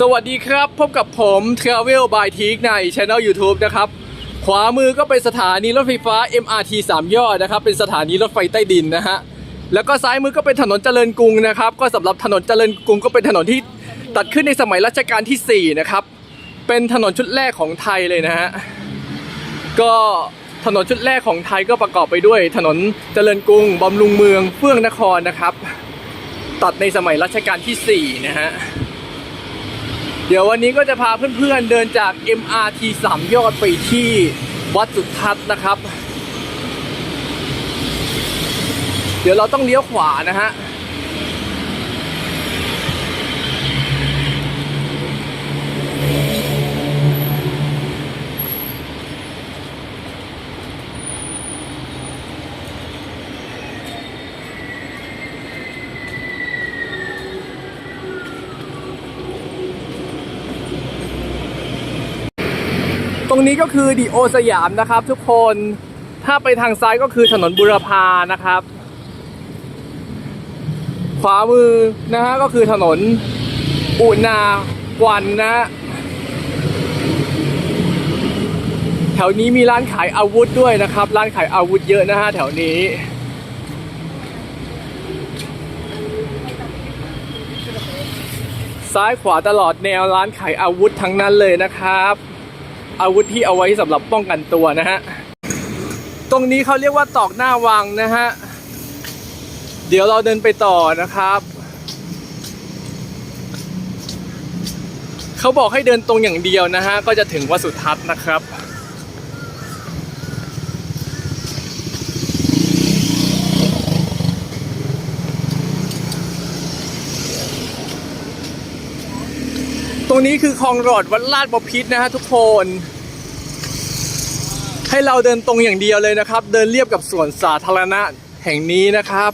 สวัสดีครับ พบกับผม Travel by t e a k ใน Channel YouTube นะครับ ขวามือก็เป็นสถานีรถไฟฟ้า MRT 3ยอดนะครับ เป็นสถานีรถไฟใต้ดินนะฮะ แล้วก็ซ้ายมือก็เป็นถนนเจริญกรุงนะครับ ก็สำหรับถนนเจริญกรุงก็เป็นถนนที่ตัดขึ้นในสมัยรัชกาลที่ 4 นะครับ เป็นถนนชุดแรกของไทยเลยนะฮะ ก็ถนนชุดแรกของไทยก็ประกอบไปด้วย ถนนเจริญกรุงบำรุงเมืองเฟื่องนครนะครับ ตัดในสมัยรัชกาลที่ 4 นะฮะ เดี๋ยววันนี้ก็จะพาเพื่อนๆเดินจาก MRT 3ยอดไปที่วัดสุทัศน์นะครับ เดี๋ยวเราต้องเลี้ยวขวานะฮะ ต รงนี้ก็คือดีโอสยามนะครับ ทุกคนถ้าไปทางซ้ายก็คือถนนบุรพานะครับ ขวามือนะฮะก็คือถนนอุนากวันนะแถวนี้มีร้านขายอาวุธด้วยนะครับ ร้านขายอาวุธเยอะนะฮะแถวนี้ซ้ายขวาตลอดแนวร้านขายอาวุธทั้งนั้นเลยนะครับ อาวุธที่เอาไว้สำหรับป้องกันตัวนะฮะ ตรงนี้เขาเรียกว่าตอกหน้าวังนะฮะ เดี๋ยวเราเดินไปต่อนะครับ เขาบอกให้เดินตรงอย่างเดียวนะฮะ ก็จะถึงวัดสุทัศน์นะครับ รงนี้คือคลองหลอดวัดลาดบพิษนะฮะทุกคน ให้เราเดินตรงอย่างเดียวเลยนะครับ เดินเรียบกับสวนสาธารณะแห่งนี้นะครับ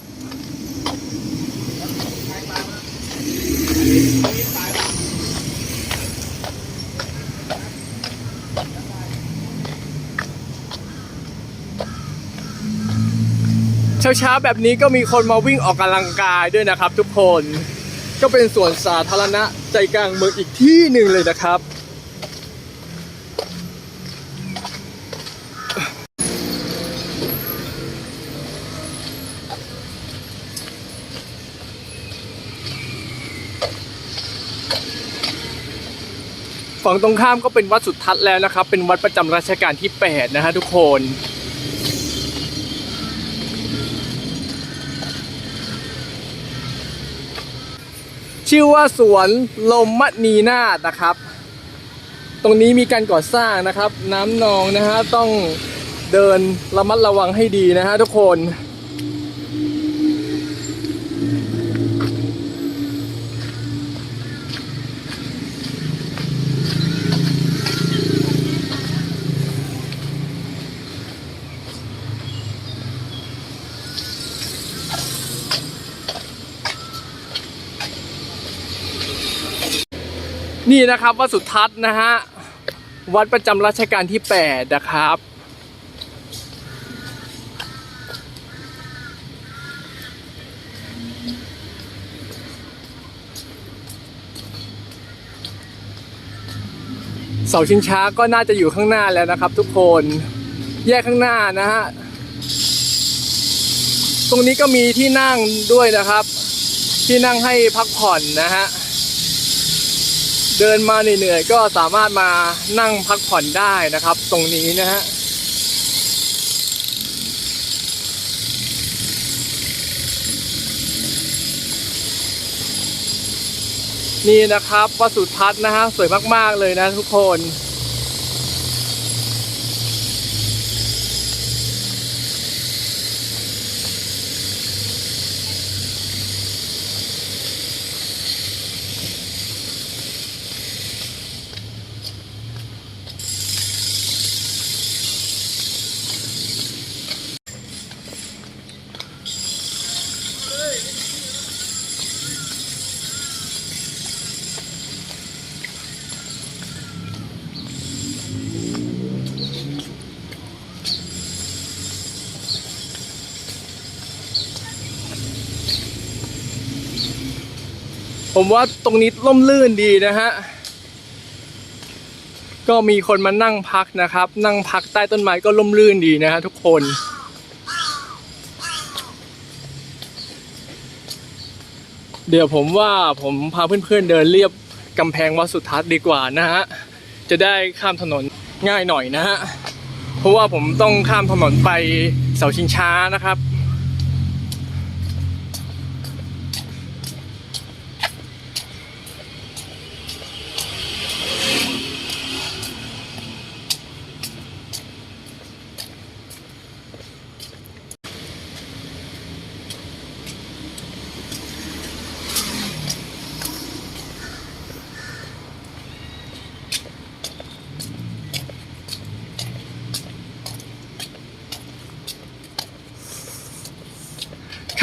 เช้าๆแบบนี้ก็มีคนมาวิ่งออกกำลังกายด้วยนะครับทุกคน ก็เป็นสวนสาธารณะใจกลางเมืองอีกที่หนึ่งเลยนะครับ ฝั่งตรงข้ามก็เป็นวัดสุทัศน์แล้วนะครับ เป็นวัดประจำรัชกาลที่ 8 นะฮะทุกคน ชื่อว่าสวนลมมณีนาฏนะครับ ตรงนี้มีการก่อสร้างนะครับ น้ำนองนะฮะต้องเดินระมัดระวังให้ดีนะฮะทุกคน นี่นะครับวัดสุทัศน์นะฮะวัดประจำรัชกาลที่ 8 นะครับ เสาชิงช้าก็น่าจะอยู่ข้างหน้าแล้วนะครับ ทุกคนแยกข้างหน้านะฮะตรงนี้ก็มีที่นั่งด้วยนะครับ ที่นั่งให้พักผ่อนนะฮะ เดินมาเหนื่อยๆก็สามารถมานั่งพักผ่อนได้นะครับ ตรงนี้นะฮะนี่นะครับวัดสุทัศน์นะฮะสวยมากๆเลยนะทุกคน ผมว่าตรงนี้ร่มรื่นดีนะฮะ ก็มีคนมานั่งพักนะครับ นั่งพักใต้ต้นไม้ก็ร่มรื่นดีนะฮะทุกคน เดี๋ยวผมว่าผมพาเพื่อนๆเดินเรียบกำแพงวัดสุทัศน์ดีกว่านะฮะ จะได้ข้ามถนนง่ายหน่อยนะฮะ เพราะว่าผมต้องข้ามถนนไปเสาชิงช้านะครับ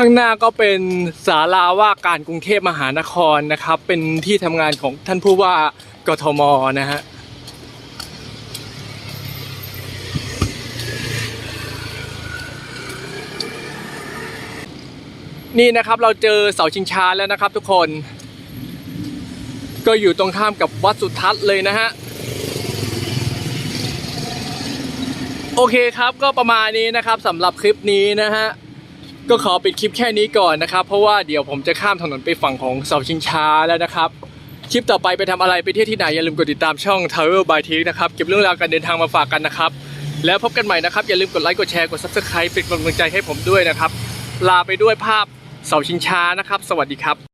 ข้างหน้าก็เป็นศาลาว่าการกรุงเทพมหานครนะครับ เป็นที่ทำงานของท่านผู้ว่ากทมนะฮะนี่นะครับเราเจอเสาชิงช้าแล้วนะครับทุกคน ก็อยู่ตรงข้ามกับวัดสุทัศน์เลยนะฮะโอเคครับก็ประมาณนี้นะครับสำหรับคลิปนี้นะฮะ ก็ขอปิดคลิปแค่นี้ก่อนนะครับ เพราะว่าเดี๋ยวผมจะข้ามถนนไปฝั่งของเสาชิงช้าแล้วนะครับคลิปต่อไปไปทำอะไรไปเที่ยวที่ไหน อย่าลืมกดติดตามช่อง Travel by t i k นะครับเก็บเรื่องราวการเดินทางมาฝากกันนะครับ แล้วพบกันใหม่นะครับ อย่าลืมกดไลค์กดแชร์กด Subscribe เป็นกำลังใจให้ผมด้วยนะครับ ลาไปด้วยภาพเสาชิงช้านะครับ สวัสดีครับ